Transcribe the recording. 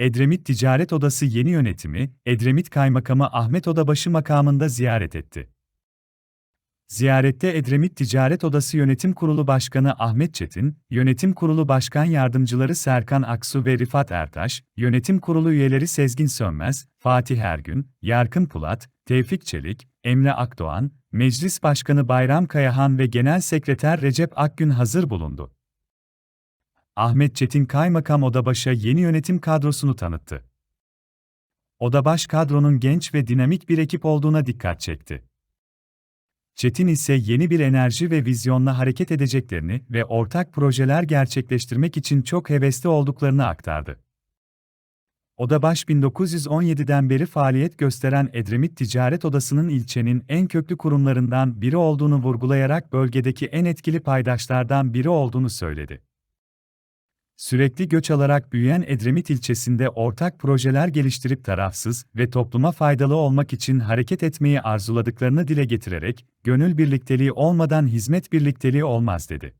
Edremit Ticaret Odası yeni yönetimi, Edremit Kaymakamı Ahmet Odabaşı makamında ziyaret etti. Ziyarette Edremit Ticaret Odası Yönetim Kurulu Başkanı Ahmet Çetin, Yönetim Kurulu Başkan Yardımcıları Serkan Aksu ve Rifat Ertaş, Yönetim Kurulu üyeleri Sezgin Sönmez, Fatih Ergün, Yarkın Pulat, Tevfik Çelik, Emre Akdoğan, Meclis Başkanı Bayram Kayahan ve Genel Sekreter Recep Akgün hazır bulundu. Ahmet Çetin Kaymakam Odabaş'a yeni yönetim kadrosunu tanıttı. Odabaş kadronun genç ve dinamik bir ekip olduğuna dikkat çekti. Çetin ise yeni bir enerji ve vizyonla hareket edeceklerini ve ortak projeler gerçekleştirmek için çok hevesli olduklarını aktardı. Odabaş 1917'den beri faaliyet gösteren Edremit Ticaret Odası'nın ilçenin en köklü kurumlarından biri olduğunu vurgulayarak bölgedeki en etkili paydaşlardan biri olduğunu söyledi. Sürekli göç alarak büyüyen Edremit ilçesinde ortak projeler geliştirip tarafsız ve topluma faydalı olmak için hareket etmeyi arzuladıklarını dile getirerek, gönül birlikteliği olmadan hizmet birlikteliği olmaz dedi.